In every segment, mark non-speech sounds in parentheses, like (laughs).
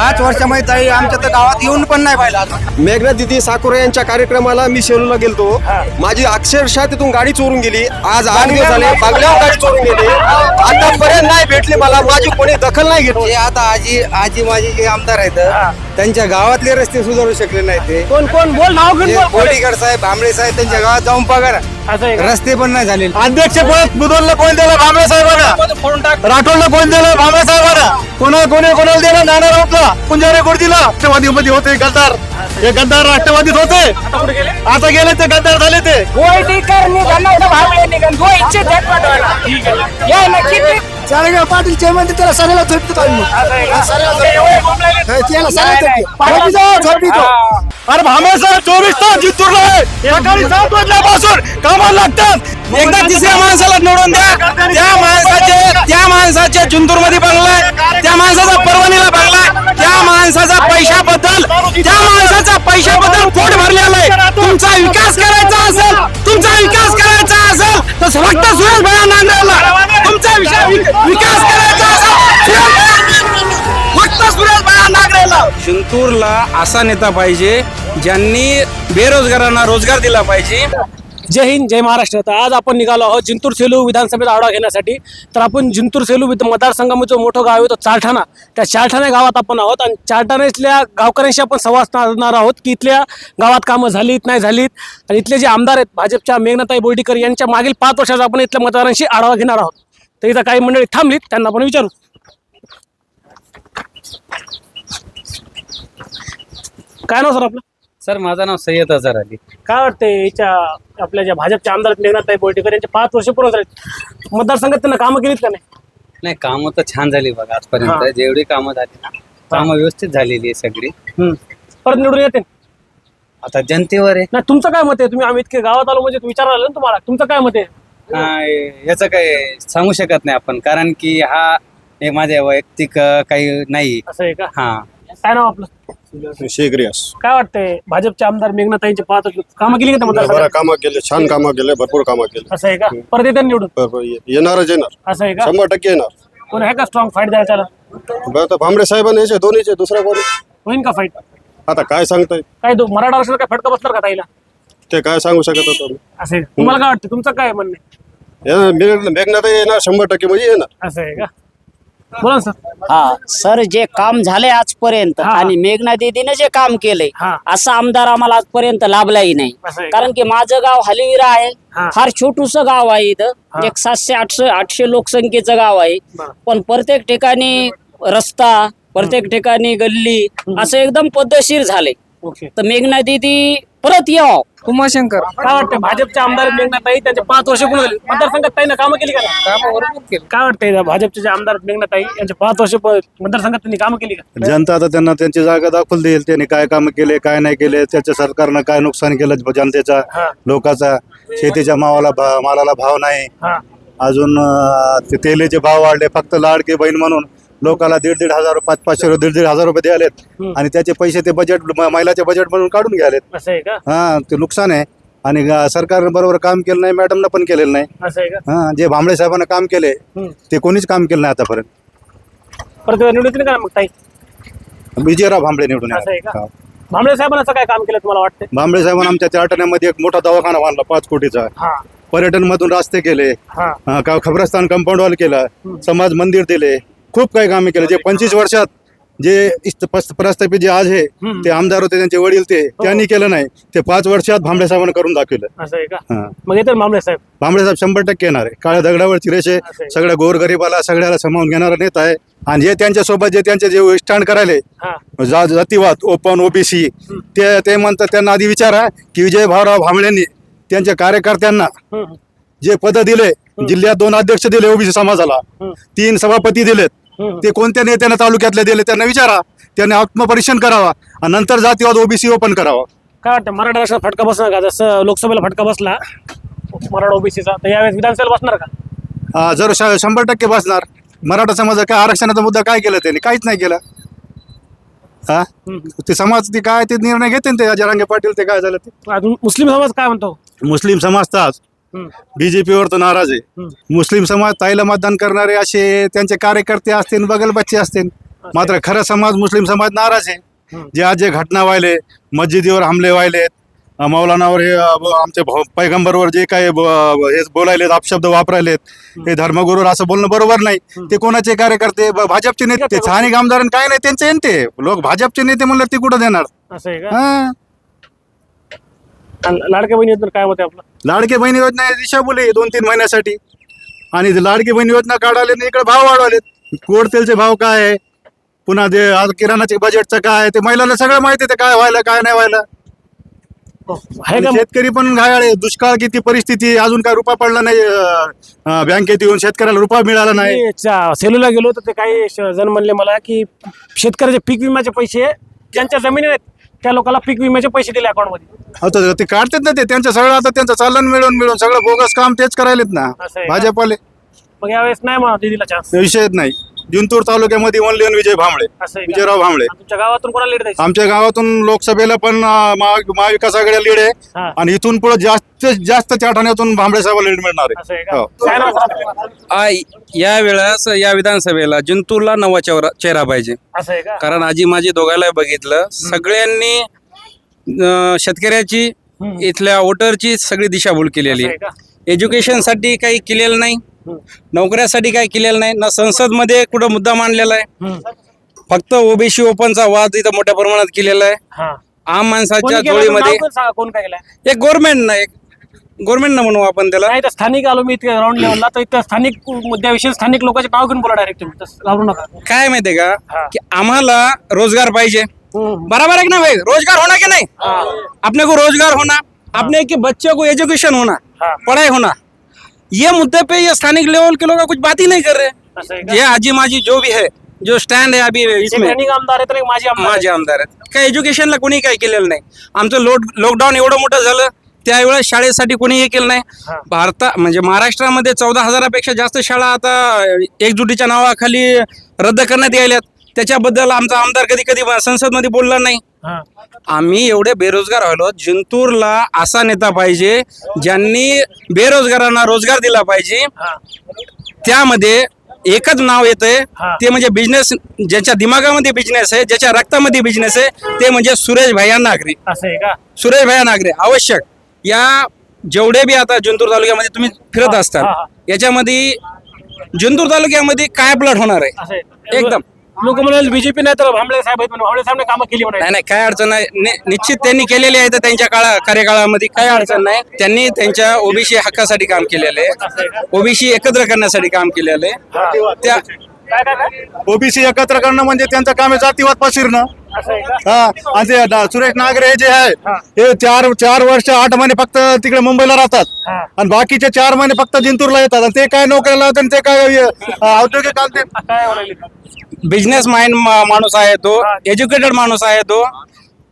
पाच वर्षामध्ये ताई आमच्या तर गावात येऊन पण नाही पाहिला. मेघना दिदी साकुरे यांच्या कार्यक्रमाला मी सेलूला गेलतो. माझी अक्षरशः तिथून गाडी चोरून गेली. आज आठ दिवस झाले बांगल्यावर गाडी चोरून गेली. आतापर्यंत नाही भेटली मला माझी कोणी दखल नाही घेतली. आता आजी आजी माझी जे आमदार आहेत त्यांच्या गावातले रस्ते सुधारू शकले नाही ते. कोण कोण? बोल नाव घेऊन बोल? कोडीकर साहेब भांबळे साहेब त्यांच्या गावात जाऊन पगार. असं आहे का? रस्ते पण नाही झाले अध्यक्ष पद मुदलला कोण दिलं? भांबळे साहेबांना फोडून टाक राठोडला कोण दिलं? भांबळे साहेबांना कोणा कोणी कोणाला दिलं? नाना राऊतला पुंजारे कोण दिला. राष्ट्रवादी मध्ये होते गद्दार. हे गद्दार राष्ट्रवादीत होते. आता कुठे गेले? आता गेले ते गद्दार झाले ते. निघाल निघाल ठीक आहे. या चालेल पाटील जे म्हणते त्याला सगळ्याला झोपतो नाही. हा. अरे भांबळे साहेब चोवीस तास जिंतूरला आहे. सकाळी सात वाजल्यापासून कामाला लागतात. एकदा तिसऱ्या माणसाला निवडून द्या. त्या माणसाचे त्या माणसाचे बंगलाय त्या माणसाचा परवानीला बंगलाय त्या माणसाचा पैशाबद्दल त्या माणसाचा पैशाबद्दल पोट भरलेलं आहे. तुमचा विकास करायचा असेल तुमचा विकास करायचा असेल तर फक्त सुरेश भया नांदेडला विषय विकास करायचा फक्त सुरेश जिंतूरला असा नेता पाहिजे ज्यांनी बेरोजगारांना रोजगार दिला पाहिजे. जय हिंद जय महाराष्ट्र. तर आज आपण निघालो आहोत जिंतूर सेलू विधानसभेचा आढावा घेण्यासाठी. तर आपण जिंतूर सेलू मतदारसंघामध्ये जो मोठं गाव आहे तो चारठाणा त्या चारठाणा गावात आपण आहोत आणि चारठाणा इथल्या गावकऱ्यांशी आपण संवाद साधणार आहोत की इथल्या गावात कामं झालीत नाही झालीत. आणि इथले जे आमदार आहेत भाजपच्या मेघनाताई बोर्डीकर यांच्या मागील पाच वर्षाचा आपण इथल्या मतदारांशी आढावा घेणार आहोत. तर इथं काही मंडळी थांबलीत त्यांना आपण विचारू. काय नाव सर आपलं? सर माझं नाव सय्यद अझहर अली. काय वाटतंय याच्या आपल्या ज्या भाजपच्या आमदार मेघनाथताई बोर्डीकर यांचे पाच वर्ष पूर्ण झाले मतदारसंघात त्यांना कामं केलीत का नाही? नाही कामं तर छान झाली बघा आजपर्यंत. जेवढी कामं झाली ना कामं व्यवस्थित झालेली आहे सगळी. परत निवडून येते आता जनतेवर आहे. नाही तुमचं काय मत आहे? तुम्ही आम्ही इतके गावात आलो म्हणजे विचारायला आलो ना तुम्हाला. तुमचं काय मत आहे? याचं काय सांगू शकत नाही आपण कारण की हा हे माझ्या वैयक्तिक अं, काही नाही. असं आहे का? हा. काय नाव आपलं? शेख रियास काय वाटतंय भाजपचे आमदार मेघनाताईंचे पाच वर्ष कामं केली का त्या बरं मतदारसंघात? कामं केले छान कामं केले भरपूर कामं केले. असं आहे का? परत येते निवडून? येणारच येणार. असं आहे का? शंभर टक्के येणार. कोण आहे का स्ट्रॉंग फाईट द्यायचा बरं तर भांबरे साहेबांनी याचे दोन्हीचे दुसरा कोणी? होईन का फाईट आता काय सांगताय? काय दो मराठा आरक्षण काय फटका बसणार का ताईला? ते काय सांगू शकत होतो? असं आहे. का? तुम्हाला काय वाटतं तुमचं काय म्हणणं आहे? मेघनाथ येणार शंभर टक्के म्हणजे येणार असं आहे का बोला ना सर हा सर जे काम झाले आजपर्यंत हा. आणि मेघना दीदीने जे काम केलंय हा. असा आमदार आम्हाला आजपर्यंत लाभलाही नाही असं आहे का? कारण की माझं गाव हलिविरा आहे हा. फार छोटूस गाव आहे इथं हा. एक सातशे आठशे आठशे लोकसंख्येचं गाव आहे बरं. पण प्रत्येक ठिकाणी रस्ता प्रत्येक ठिकाणी गल्ली असं एकदम पद्धतशीर झाले ओके तर मेघना दीदी परत यावं उमाशंकर. काय वाटतंय भाजपचे आमदार मेघनाताई त्यांचे पाच वर्ष पूर्ण झाली. मतदारसंघात ताईनं कामं केली का? नाही? काय वाटतंय त्या भाजपचे जे आमदार आहेत मेघनाताई यांचे पाच वर्ष प- मतदारसंघात त्यांनी कामं केली का? जनता आता त्यांना त्यांची जागा दाखवून देईल त्यांनी काय काम केले काय नाही केले त्याच्या सरकारनं काय नुकसान केलं जनतेचा हा. लोकांचा शेतीच्या मावाला भा- मालाला भाव नाही. हा. अजून अं, ते तेलाचे भाव वाढले फक्त लाडके बहीण म्हणून. लोकांना दीड दीड हजार पाच पाचशे रुपये दीड दीड हजार रुपये हम्म. आणि त्याचे पैसे ते बजेट महिलाच्या बजेट म्हणून काढून घ्यालेत. असं आहे का? हा ते नुकसान आहे. आणि सरकारनं बरोबर काम केलं नाही मॅडमनं पण केलेलं नाही. असं आहे का? हा जे भांबळे साहेबांना काम केले हम्म. ते कोणीच काम केलं नाही आतापर्यंत. परत निवडून येतील का नाही मग ताई? विजयराव भांबळे निवडून असं आहे येणार. का? हा. भांबळे साहेबांना असं काय काम केलं तुम्हाला वाटतंय? भांबळे साहेबांना आमच्या त्या आठवड्यामध्ये एक मोठा दवाखाना बांधला पाच कोटीचा. हा. पर्यटन मधून रस्ते केले. हा. का खबरस्तान कंपाऊंड वॉल केला. समाज मंदिर दिले. खूप काही कामे केले जे पंचवीस वर्षात जे इस्त- प्रस्थापित जे आज आहे हम्म. ते आमदार होते त्यांचे वडील ते त्यांनी केलं नाही ते पाच वर्षात भांबळे साहेबांना करून दाखवलं असं आहे का हा. मग भांबळे साहेब भांबळे साहेब शंभर टक्के येणार आहे काळ्या दगडावरची रेषे असं आहे. सगळ्या गोरगरीबाला सगळ्याला सामावून घेणारा नेता आहे आणि जे त्यांच्यासोबत जे त्यांचे जे स्टँड करायले हा जा जातीवाद ओपन ओबीसी ते ते म्हणतात त्यांना आधी विचारा की विजय भाऊराव भांबळेंनी त्यांच्या कार्यकर्त्यांना हम्म. जे पद दिले जिल्ह्यात दोन अध्यक्ष दिले ओबीसी समाजाला हम्म. तीन सभापती दिलेत. ते कोणत्या नेत्याने तालुक्यातले दिले त्यांना विचारा. त्यांनी आत्मपरीक्षण करावा आणि नंतर जातीवाद ओबीसी ओपन करावा. काय वाटतं मराठा आरक्षणात फटका बसणार का? जसं लोकसभेला फटका बसला मराठा ओबीसीचा तर यावेळेस विधानसभेला बसणार का? आ, जर श- शंभर टक्के बसणार. मराठा समाजा काय आरक्षणाचा मुद्दा काय केला त्यांनी? काहीच नाही केलं. हा हम्म. ते समाज ते काय ते निर्णय घेते ते जरांगे पाटील ते काय झालं ते? अजून मुस्लिम समाज काय म्हणतो? मुस्लिम समाज तर आज. बीजेपीवर तर नाराज आहे. मुस्लिम समाज ताईला मतदान करणारे असे त्यांचे कार्यकर्ते असतील बगल बच्चे असतील. मात्र खरा समाज मुस्लिम समाज नाराज आहे. जे आज जे घटना व्हायले मस्जिदीवर हमले व्हायलेत अ, मौलानावर हे अ, ब- आमचे भाऊ- पैगंबरवर जे काही हे बोलायलेत अपशब्द वापरायलेत हे धर्मगुरूवर असं बोलणं बरोबर नाही. ते कोणाचे कार्यकर्ते भाजपचे नेते स्थानिक आमदार काय नाही त्यांचे नेते लोक भाजपचे नेते म्हणलं ते कुठं देणार? लाडक्या बहिणी काय आहे आपलं? लाडके बहिणी योजना आहे दिशाभूल दोन तीन महिन्यासाठी. आणि लाडकी बहिणी योजना काढाले आणि इकडे भाव वाढवलेत गोड तेलचे भाव काय आहे? पुन्हा ते आज किराणाचे बजेटचं काय आहे ते महिलांना सगळं माहिती आहे ते काय व्हायला काय नाही व्हायला. का शेतकरी पण घायाळ आहे. दुष्काळ किती परिस्थिती अजून काय रुपा पडला नाही अं, बँकेत येऊन शेतकऱ्याला रुपा मिळाला नाही. मी चा- सेलूला गेलो तर ते काही श- जण म्हणले मला की शेतकऱ्याचे पीक विम्याचे पैसे ज्यांच्या जमिनी आहेत. त्या लोकांना पीक विम्याचे पैसे दिले अकाउंटमध्ये आता ते काढतात ना ते त्यांचं सगळं आता त्यांचं चालन मिळून मिळून सगळं बोगस काम तेच करायलेत ना असं आहे का? भाजपवाले. मग यावेळेस नाही म्हणा दिदीला चान्स विषयच नाही. जिंतूर तालुक्यामध्ये ओनली विजय भांबळे असं आहे का? विजयराव भांबळे. तुमच्या गावातून कोणाला लीड द्यायची? आमच्या गावातून लोकसभेला पण अं, महा- महाविकास आघाडी लीड आहे. हा. आणि इथून पुढे जास्त जास्त त्या ठाण्यातून भांबळे साहेब लीड मिळणार असं आहे आहे का? हो. काय नाव सांगता? आ, या वेळेस या विधानसभेला जिंतूरला नवा चेहरा चेहरा पाहिजे. असं आहे का? कारण आजी माझी दोघांना बघितलं. सगळ्यांनी अं, शेतकऱ्याची इथल्या वोटरची सगळी दिशाभूल केलेली असं आहे. का? एज्युकेशनसाठी काही केलेलं नाही. नोकऱ्यासाठी काही केलेलं नाही ना संसदमध्ये कुठं मुद्दा मांडलेला आहे. फक्त ओबीसी ओपनचा वाद इथं मोठ्या प्रमाणात केलेला आहे. हा. आम माणसाच्या? जोडीमध्ये कोण काय एक गव्हर्नमेंट ना एक गव्हर्नमेंट ना म्हणू आपण त्याला. नाही तर स्थानिक आलो मी इथे राऊंड लेवलला तर इथं स्थानिक मुद्द्याविषयी स्थानिक लोकांचे नाव घेऊन बोला डायरेक्ट तुम्ही घाबरू नका. काय माहितीये. का? की आम्हाला रोजगार पाहिजे. बराबर है कि ना भाई? रोजगार होना कि नहीं? अपने को रोजगार होना अपने के बच्चों को एजुकेशन होना हाँ। पढ़ाई होना ये मुद्दे पे ये स्थानिक लेवल के लोग कुछ बात ही नहीं कर रहे? ये आजी माजी जो भी है जो स्टँड आहे अभी इसमें। आमदार आहे तर एक माझी आमदार माझे आमदार आहेत काय एज्युकेशनला कोणी काय केलेलं नाही। आमचं लोड लॉकडाऊन एवढं मोठं झालं त्यावेळेस शाळेसाठी कोणी हे केलं नाही. भारता म्हणजे महाराष्ट्रामध्ये चौदा हजारापेक्षा जास्त शाळा आता एकजुटीच्या नावाखाली रद्द करण्यात यायल्यात. त्याच्याबद्दल आमचा आमदार कधी कधी संसदमध्ये बोलला नाही. आम्ही एवढे बेरोजगार व्हायलो जिंतूरला असा नेता पाहिजे ज्यांनी बेरोजगारांना रोजगार दिला पाहिजे. त्यामध्ये एकच नाव येतंय हा. ते म्हणजे बिझनेस ज्याच्या दिमागामध्ये बिझनेस आहे ज्याच्या रक्तामध्ये बिझनेस आहे ते म्हणजे सुरेश भैया नागरे सुरेश भैया नागरे आवश्यक या जेवढे बी आता जिंतूर तालुक्यामध्ये तुम्ही फिरत. असतात याच्यामध्ये जिंतूर तालुक्यामध्ये काय प्लॉट होणार आहे एकदम. लोक म्हणाल बीजेपी नाही तर भांबळे साहेब आहेत म्हणून. भांबळे साहेबने कामं केली नाही म्हणाले नाही काय अडचण नाही. नि- निश्चित त्यांनी केलेले आहे तर त्यांच्या काळा कार्यकाळामध्ये काय अडचण नाही. त्यांनी त्यांच्या ओबीसी हक्कासाठी काम केलेले ओबीसी एकत्र करण्यासाठी काम केलेले त्या काय काय काय? ओबीसी एकत्र करणं म्हणजे त्यांचं काम आहे जातीवाद पसरणं असं आहे का? हा. आणि ते सुरेश नागरे हे जे आहे हे. चार चार वर्ष आठ महिने फक्त तिकडे मुंबईला राहतात. हा. आणि बाकीचे चार महिने फक्त जिंतूरला येतात. आणि ते काय नोकऱ्याला लावतात आणि ते काय अ, औद्योगिक काय बिझनेस माइंड माणूस आहे तो हा. एज्युकेटेड माणूस आहे तो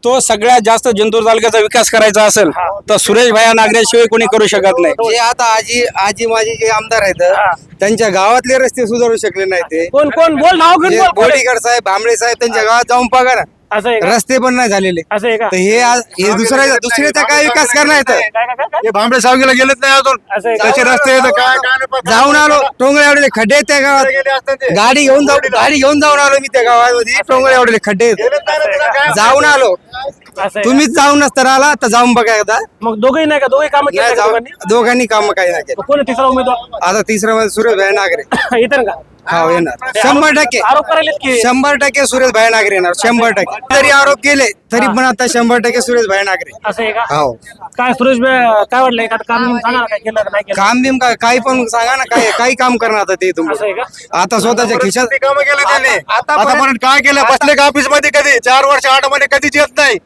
तो सगळ्यात जास्त जिंतूर तालुक्याचा विकास करायचा असेल तर सुरेश भैया नागरेशिवाय कोणी करू शकत नाही. जे आता आजी आजी माझी जे आमदार हा. आहेत त्यांच्या गावातले रस्ते सुधारू शकले नाही ते. कोण कोण? बोल नाव घेऊन बोल? बोडीकर साहेब भांबळे साहेब त्यांच्या गावात जाऊन बघा ना असं आहे का? रस्ते पण नाही झालेले. असं आहे का? तर हे आज हे दुसऱ्या दुसऱ्याचा काय विकास करणार आहेत काय काय काय काय हे भांबळे सावगीला गेलेच नाही अजून. असं आहे का? त्याचे रस्ते आहेत, काय काय नाही, पण- जाऊन आलो. टोंगळे एवढे खड्डे आहेत त्या गावात. गेले असते ते. गाडी घेऊन जाऊ गाडी घेऊन जाऊन आलो मी त्या गावामध्ये. टोंगळे एवढे खड्डे आहेत. गेलेच नाही ना तिला काय? जाऊन आलो. असं आहे का? तुम्हीच जाऊन नसता आला तर जाऊन बघा एकदा. मग दोघंही नाही का? दोघे कामं केली नाही का जाऊन दोघांनी? दोघांनी काम काही नाही केलं. मग कोण आहे तिसरा उमेदवार? आता तिसरं सुरेश भाई नागरे येते का? हो येणार. शंभर टक्के. आरोप करायलेत की. शंभर टक्के सुरेश भाई नागरे येणार. शंभर टक्के. तरी आरोप केले तरी पण आता शंभर टक्के सुरेश भाई नागरे. असं आहे का? हो. काय सुरेश भाई काय वाटलं? एखादं काम बिम सांगा ना काय केलं का नाही केलं. काम बिम काय काही पण सांगा ना काय काही काम करणार आता ते असं आहे तुम्ही का? आता स्वतःच्या खिशात कामं केले त्यांनी? आता- आतापर्यंत काय केलं? बसले का ऑफिसमध्ये कधी? चार वर्ष आठमध्ये कधीच येत नाही.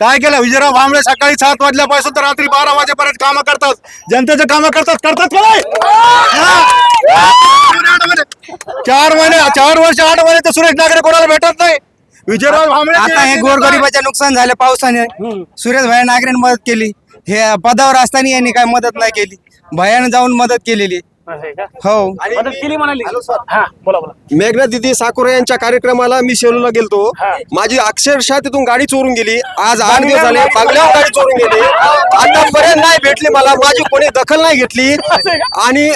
काय केलं? विजयराव भांबळे सकाळी सात वाजल्यापासून तर रात्री बारा वाजेपर्यंत कामं करतात. जनतेचे कामं करतात. करतात का नाही? चार महिने चार वर्ष आठ महिने तर सुरेश नागरे कोणाला भेटत नाही? विजयराव भांबळे आता हे गोरगरिबाचे नुकसान झाले पावसाने. सुरेश भाई नागरेने मदत केली. हे पदावर असताना यांनी काय मदत नाही केली. भयाने जाऊन मदत केलेली. हो. मदत केली म्हणाली. हा बोला बोला. मेघना दिदी साकुरे यांच्या कार्यक्रमाला मी सेलूला गेलतो. हा. माझी अक्षरशः तिथून गाडी चोरून गेली. आज आठ दिवस झाले बांगल्यावर गाडी चोरून गेली. आतापर्यंत नाही भेटली मला. माझी कोणी दखल नाही घेतली. आणि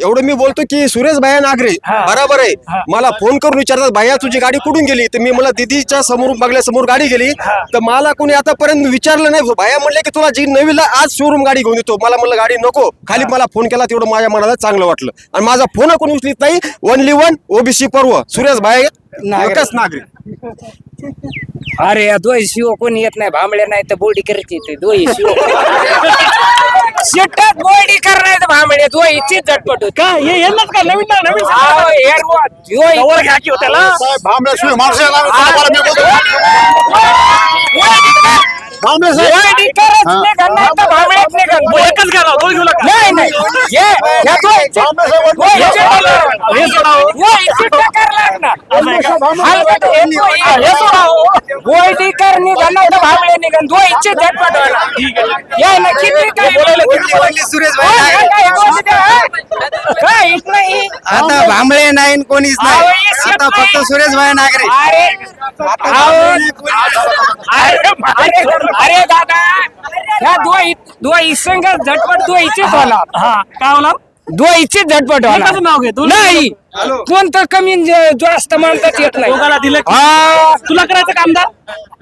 एवढं मी बोलतो की सुरेश भाया नागरे बरोबर आहे. मला फोन करून विचारतात भाया तुझी गाडी कुठून गेली? तर मी मला दिदीच्या समोर बघल्यासमोर गाडी गेली. तर मला कोणी आतापर्यंत विचारलं नाही. भाया म्हणले की तुला जी नवीला आज शोरूम गाडी घेऊन येतो. मला म्हणलं गाडी नको. खाली मला फोन केला तेवढं माझ्या मनाला चांगलं वाटलं. आणि माझा फोन कोणी उचलीत नाही. ओनली वन ओबीसी पर्व. सुरेश भाया एकच नागरिक अरे या दोन शिव कोणी येत नाही भांबड्या नाही तर बोडी करत येते. दोन शिव. (laughs) शेतात बोडी करणार भांबड्या दोन इच्छित झटपट होत. काय हे यांनाच काय नवीन ना नवीन जवळ घ्या की हो त्याला बोडी नाही तर एकच घेऊ नका. नाही नाही. हे हे हो. टक्कर लागणार. हलकट हे हा, हे हो. नाही तर झटपट हे ना किती काय काय काय हा? काय इथं नाही. आता भांबळे नाही कोणीच अहो, नाही हे आता फक्त. सुरेश भाई नागरे अरे अरे दादा. ह्या दोन दोन इसंग झटपट दोन इच्छित होणार हा काय होणार इच्छित झटपट नाव नाही. कोणतं कमी जे- जास्त मानतात येत नाही. दोघाला दिलं की- हा. तुला करायचं का आमदार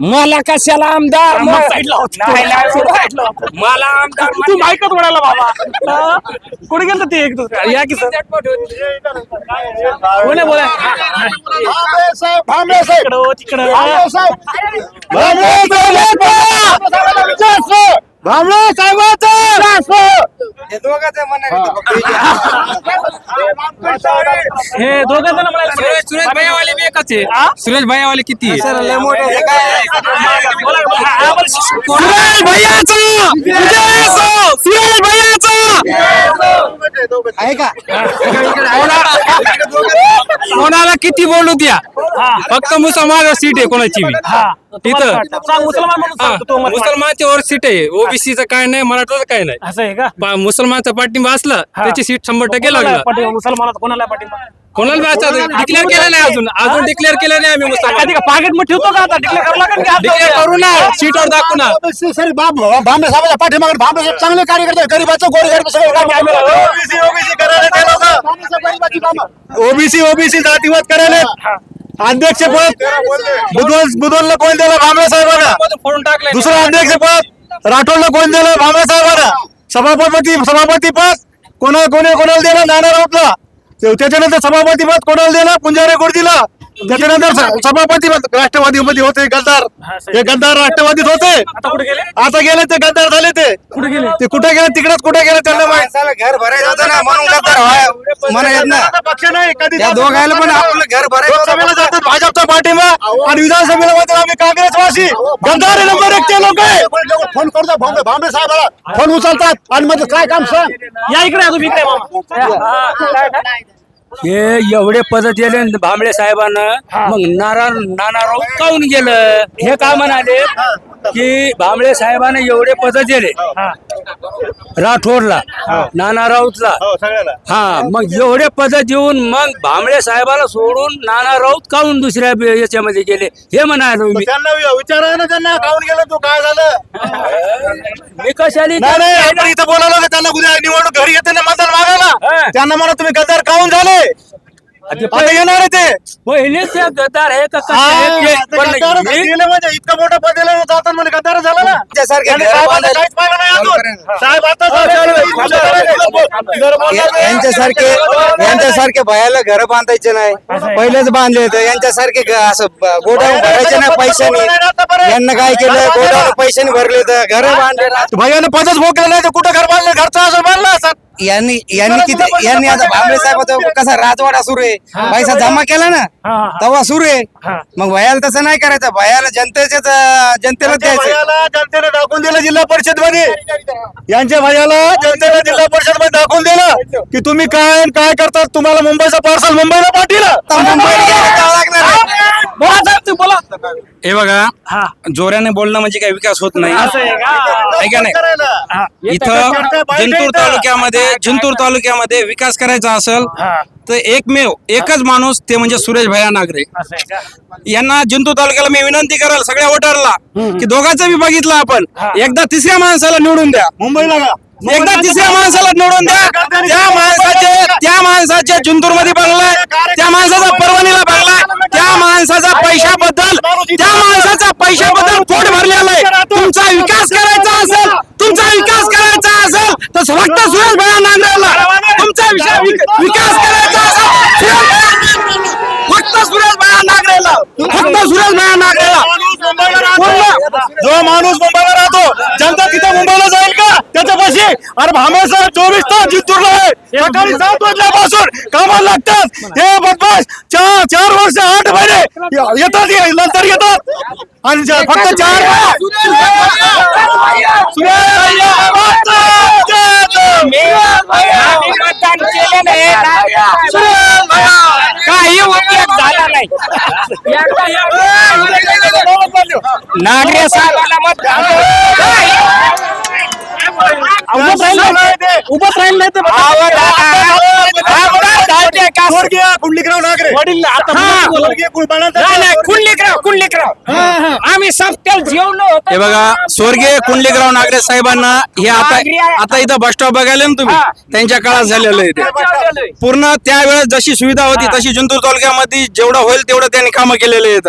मला कशाला आमदार मग? म- साईडला होत. नाही, नाही, साईडला होत. मला आमदार तू माईकच उडाला बाबा. हा. कुठे गेलं ते एक दुसरं? या की सर. बोला तिकडं हो, तिकडं हे दोघं जण म्हणाले सुरेश भाईवाले बी एकच आहे. हा? सुरेश भाईवाले किती आहे? हा. सुरेश भैयाचा! सुरेश भैयाचा! कोणाला किती बोलू द्या? फक्त मुसलमान सीट आहे कोणाची बी. हा. इथं. मुसलमान म्हणून सांगतो तो मत मांड. मुसलमानच्या वर सीट आहे. ओबीसीचं काय नाही मराठाचं काय नाही. असं आहे का? पा- मुसलमानचा पाठिंबा असला हा. त्याची सीट शंभर टक्के लागणार पाठिंबा? मुसलमानाचा कोणाला पाठिंबा? कोणाला डिक्लेअर केलं नाही अजून. अजून डिक्लेअर केलं नाही आम्ही मुसलमानमध्ये ठेवतो का आता? डिक्लेअर करावं लागेल की आता? डिक्लेअर करू ना. सीटवर दाखवू ना. भांबे साहेबाच्या पाठीमागे भांबे साहेब चांगले कार्यकर्ते गरीबाचं गोरी गरीब सगळं ओबीसी ओबीसी जातीवाद करायला अध्यक्ष पद? बुधवार बुधवारला कोण दिलं? भामरे साहेबांना टाकले दुसरं अध्यक्ष पद? राठोडला कोण दिलं? भामरे साहेबांना सभापती सभापती पद? कोणा कोणी कोणाला दिलं नाना राऊतला. त्याच्यानंतर सभापती पद कोणाला दिलं पुंजारे गुरुजीला त्याच्यानंतर स- सभापती पद राष्ट्रवादी मध्ये होते गद्दार. हे गद्दार राष्ट्रवादीत होते. आता कुठे गेले? आता गेले ते गद्दार झाले ते. कुठे गेले? ते कुठे गेले? तिकडेच कुठे गेले? त्यांना माहीत घर भरायचं होतं ना म्हणून गद्दार व्हाय- म्हणा येत ना पक्ष नाही कधी दोघायला पण आपलं घर भरायचं होतं. जातात भाजपचा पाठिंबा आणि विधानसभेला म्हणतात आम्ही काँग्रेसवासी. गद्दार नंबर एक ते लोक फोन करतो बॉम्बे बॉम्बे साहेबाला. फोन उचलतात आणि मध्ये काय काम सांग? या इकडे तुम्ही इकडे हे एवढे पद दिले न भांबळे साहेबांना. मग नारा नाना राऊत काऊन गेलं? हे का म्हणाले? की भांबळे साहेबांना एवढे पद दिले. राठोडला नाना राऊतला. हा मग एवढे पद देऊन मग भांबळे साहेबाला सोडून नाना राऊत काऊन दुसऱ्या याच्यामध्ये गेले? हे म्हणालो मी. त्यांना विचारा ना त्यांना काऊन गेलं तू काय झालं? मी इथं बोलावलं का त्यांना उद्या निवडणूक घरी येते ना मतदान मागायला. हा. त्यांना म्हणा तुम्ही गद्दार काऊन झाले? आता येणार आहे ते. पहिलेच ते गद्दार आहे का कसं हा, आहे? ते ते पण गद्दारच हे- गेले म्हणजे इतकं मोठं पद दिलं जातात म्हणजे गद्दार झाला ना. साहेबांना काहीच पाहिलं नाही अजून. साहेब आता यांच्यासारखे यांच्यासारखे भयाला घर बांधायचे नाही. पहिलेच बांधले तर यांच्यासारखे असं गोडाऊन भरायचे नाही पैशाने. यांना काय केलं? गोडाऊन पैशाने भरले तर घर बांधले. ना. भैयानं पदच भोगलं नाही तर कुठं घर बांधलं? घरचं असं बांधलं असं यांनी यांनी किती यांनी आता भांबळे साहेबाचा कसा राजवाडा सुरू आहे? पैसा जमा केला ना तेव्हा सुरू आहे. मग भयाला तसं नाही करायचं. भयाला जनतेच्या जनतेला द्यायचं. भैयाला जनतेने दाखवून दिलं जिल्हा परिषदमध्ये यांच्या भैयाला जनतेने जिल्हा परिषदमध्ये दाखवून दिलं. की तुम्ही काय काय करतात तुम्हाला मुंबईचं पार्सल मुंबईला पाठवलं आता मुंबईला गेलं जावं लागणार आहे. बोला साहेब तुम्ही बोला हे बघा जोराने बोलणं म्हणजे काही विकास होत नाही. असं आहे का? आहे का नाही? इथं जिंतूर तालुक्यामध्ये जिंतूर तालुक्यामध्ये विकास करायचा असेल तर एकमेव एकच माणूस ते म्हणजे सुरेश भैया नागरे. यांना जिंतूर तालुक्याला मी विनंती कराल सगळ्या वोटरला की दोघांचं बी बघितलं आपण. एकदा तिसऱ्या माणसाला निवडून द्या. मुंबईला का? एकदा तिसऱ्या माणसाला निवडून द्या. त्या माणसाचे त्या माणसाचे जिंतूरमध्ये बंगलाय त्या माणसाचा परभणीला बंगलाय त्या माणसाचा पैशाबद्दल त्या माणसाचा पैशाबद्दल पोट भरलेलं आहे. तुमचा विकास करायचा असेल तुमचा विकास करायचा असेल तर फक्त सुरेश भया नांदेडला. तुमचा विकास करायचा असेल फक्त सुरेश भया नागरेला फक्त सुरेश भया नागरेला जो माणूस मुंबईला राहतो जनता तिथे मुंबई त्याच्यापाशी? अरे भांबे साहेब चोवीस तास जिंतूरला आहे. सकाळी सात वाजल्यापासून कामाला लागतात. हे बदमाश चार चार वर्ष आठ महिने येतात नंतर येतात. आणि फक्त चार काही उपयोग झाला नाही. नागरे साहेबाला मतदान उभंच राहील नाही. उभंच राहील नाही तर स्वर्गीय कुंडलिकराव नागरे. वडील आता बोला. स्वर्गीय कुलपाण्याचा- नाही नाही कुंडलिकराव कुंडलिकराव आम्ही सप्त्याला जेवलो होतो. हे बघा स्वर्गीय कुंडलिकराव नागरे साहेबांना हे आता आता. इथं बस स्टॉप बघायला ना तुम्ही. त्यांच्या काळात झालेलं आहे ते. पूर्ण त्यावेळेस जशी सुविधा होती तशी जिंतूर तालुक्यामध्ये जेवढं होईल तेवढं त्यांनी कामं केलेले आहेत.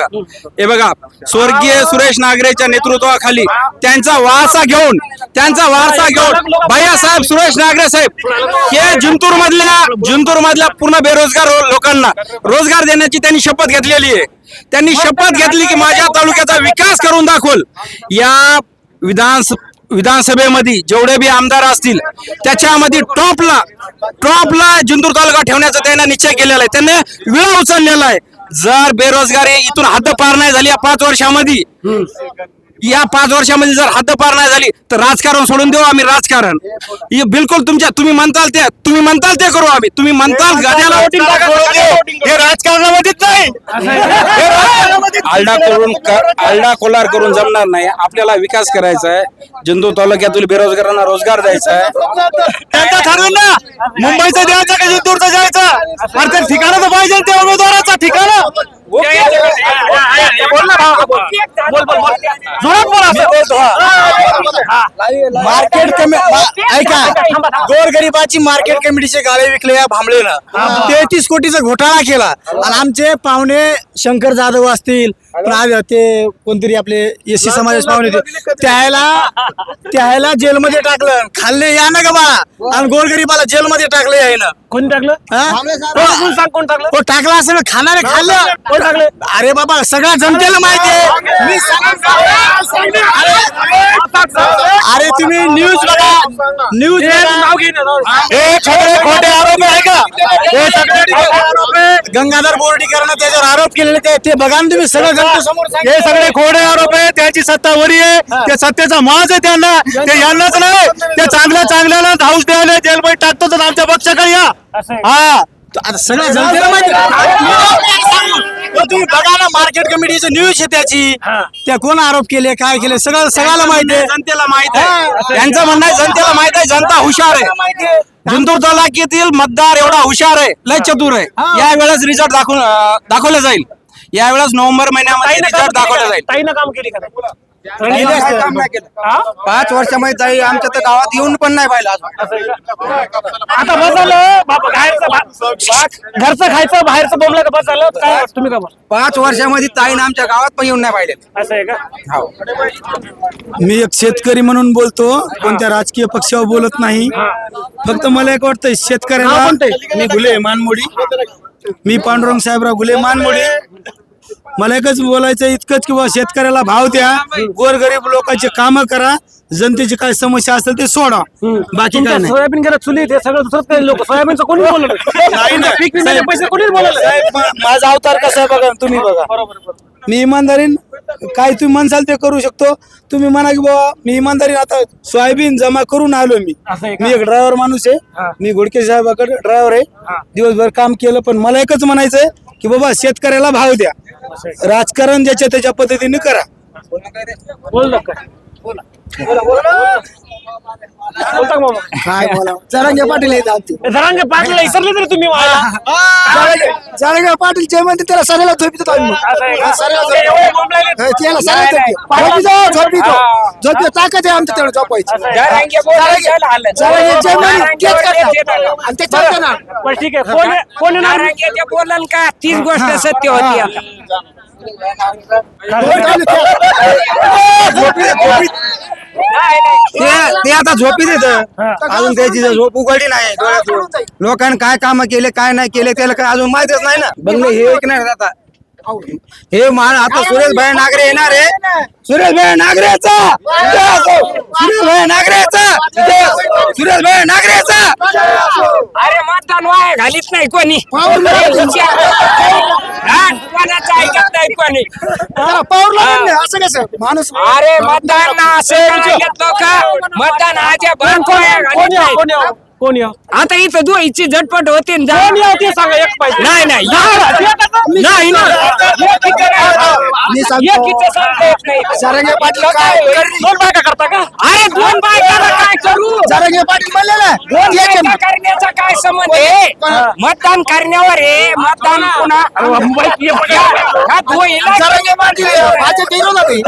हे बघा स्वर्गीय सुरेश नागरेच्या नेतृत्वाखाली त्यांचा वारसा घेऊन त्यांचा वारसा घेऊन भैयासाहेब सुरेश नागरे साहेब हे जिंतूर मधल्या जिंतूर मधल्या पूर्ण बेरोजगार लोकांना रोजगार देण्याची त्यांनी शपथ घेतलेली आहे. त्यांनी शपथ घेतली की माझ्या तालुक्याचा विकास करून दाखवल. या विधान विधानसभेमध्ये जेवढे बी आमदार असतील त्याच्यामध्ये टॉपला टॉपला जिंतूर तालुका ठेवण्याचा त्यांना निश्चय केलेला आहे. त्यांनी वेळ उचललेला आहे. जर बेरोजगारी इथून हद्दपार नाही झाली या पाच वर्षामध्ये या पाच वर्षामध्ये जर हद्दपार नाही झाली तर राजकारण सोडून देऊ आम्ही राजकारण. हे बिलकुल तुमच्या तुम्ही म्हणताल ते तुम्ही म्हणताल ते करू आम्ही. तुम्ही म्हणताल गद्याला टाका, देऊ. हे राजकारणामध्येच नाही. आलडा करून आलडा कोलार करून जमणार नाही. आपल्याला विकास करायचा आहे. जिंतूर तालुक्यातील बेरोजगारांना रोजगार द्यायचा आहे. त्यांचा ठरवेल ना. मुंबईचं द्यायचं का जिंतूरचं जायचं? अरे ते ठिकाण तर पाहिजे त्या उमेदवाराचं ठिकाण. जोरात बोला मार्केट कमिटी ऐका गोरगरिबाची मार्केट कमिटीचे गाळे विकले या भांबळेनं. तेहतीस कोटीचा घोटाळा केला. आणि आमचे पाहुणे शंकर जाधव असतील राज- ते कोणतरी आपले एस सी समाज पाहुणे त्याला त्याला जेलमध्ये टाकलं. खाल्ले या ना का बाळा आणि गोरगरिबाला जेलमध्ये टाकलं यायनं कोणी टाकलं? हा? कोण सांग कोण टाकलं? हो टाकला असेल ना, खाणारे खाल्लं. कोण टाकलं? अरे बाबा सगळ्या जनतेला माहिती आहे. मी सांग- अरे तुम्ही न्यूज बघा. न्यूज नाव घे ना, नाव. हे. सगळे खोटे आरोप आहे का? हे सगळे. गंगाधर बोर्डीकरनं त्याच्यावर आरोप केलेले ते ते बघा ना तुम्ही सगळं हे सगळे खोडे आरोप आहे त्यांची सत्ता वरी आहे त्या सत्तेचा माज आहे त्यांना. ते यांनाच नाही. ते चांगल्या चांगल्याला हाऊस द्यायला जेलमध्ये टाकतो तर आमच्या पक्षाकडे या. हा. आता सगळ्या जनतेला माहिती हो, तुम्ही बघा ना मार्केट कमिटीचं न्यूज आहे त्याची. त्या कोण आरोप केले काय केले सगळं सगळ्याला माहिती आहे. जनतेला माहीत आहे. त्यांचं म्हणणं आहे जनतेला माहीत आहे जनता हुशार आहे. जिंतूर तालुक्यातील मतदार एवढा हुशार आहे लय चतुर आहे. या वेळेस रिझल्ट दाखवून दाखवलं जाईल. या वेळेस नोव्हेंबर महिन्यामध्ये रिझल्ट दाखवलं जाईल. ताईनं काम केली का? नाही? पाच वर्षामध्ये ताई आमच्या तर गावात येऊन पण नाही पाहिलं आता बस झालं. बाबा बाहेरचं भा- घरचं खायचं बाहेरचं बोंबलं का? बस झालं. काय वाटतं तुम्ही का बरं? पाच वर्षामध्ये ताईनं आमच्या गावात पण येऊन नाही पाहिले. असं आहे का? मी एक शेतकरी म्हणून बोलतो कोणत्या राजकीय पक्षावर बोलत नाही. फक्त मला एक वाटतंय शेतकऱ्याला मी गुले मानमोडी. मी पांडुरंग साहेबराव गुले मानमोडी. मला एकच बोलायचं इतकंच की बा शेतकऱ्याला भाव द्या गोरगरीब लोकांचे काम करा जनतेची काय समस्या असेल ते सोडा. बाकी काय नाही. सोयाबीन घरात चुली ते सगळं दुसरंच काही लोक सोयाबीनचं कोणी बोललं नाही? ना. पीक विम्याचे पैसे कोणीच बोललं साहेब, मा- माझा अवतार कसा आहे बघा तुम्ही बघा. मी इमानदारीन काय तुम्ही म्हणसाल ते करू शकतो. तुम्ही म्हणा की बाबा मी इमानदारीन आता सोयाबीन जमा करून आलो मी. असं आहे का? मी एक ड्रायव्हर माणूस आहे. मी घोडके साहेबाकडे ड्रायव्हर आहे. दिवसभर काम केलं पण मला एकच म्हणायचंय की बाबा शेतकऱ्याला भाव द्या. राजकारण ज्याच्या त्याच्या पद्धतीने करा. बोल नका काय बोला. जरांगे पाटील येत आमचे. जरांगे पाटला विसरले तरी तुम्ही जरांगे पाटील जे म्हणते त्याला सगळ्याला झोपितो आम्ही. त्याला सगळ्याला झोपितो झोपितो झोपितो ताकद आहे आमच्या तेवढं झोपायची. जरांगे बोलायचं झालं. जरांगे जे म्हणे तेच जरांगे करतात आणि ते चालतं ना. बरं ठीक आहे. कोण कोण का तीच गोष्ट सत्य होती. आता ते आता झोपी देत. अजून त्याची झोप उघडी नाही लोकांनी काय काम केले काय नाही केले त्याला काय अजून माहितच नाही ना. बंगले हे एक नाही आता. हे मान आता सुरेश भाई नागरे येणार आहे. सुरेश भाई नागरेचा. सुरेश भाई नागरेचा. सुरेश भाई नागरेचा. अरे वाया घालीत नाही कोणी. कोणाचं ऐकत नाही कोणी. लागेल असं कसं? माणूस अरे मतदान असं नाही घेतलं का? मतदान वाया कोण या नाही. कोण या कोण या? आता इथं दोईची झटपट होते न जा. कोण या? ते सांगा एक पाहिजे. नाही नाही नाही ना. मी सांगतो. एकीचं सांगता. येत नाही. जरांगे पाटील काय दोन बायका करता का? अरे दोन बायकाला काय करू? जरांगे पाटील म्हणलेलं दोन बायका करण्याचा काय संबंध आहे? मतदान करण्यावर आहे. मतदान पुन्हा हा, पाटील भाजप विरोधात आहे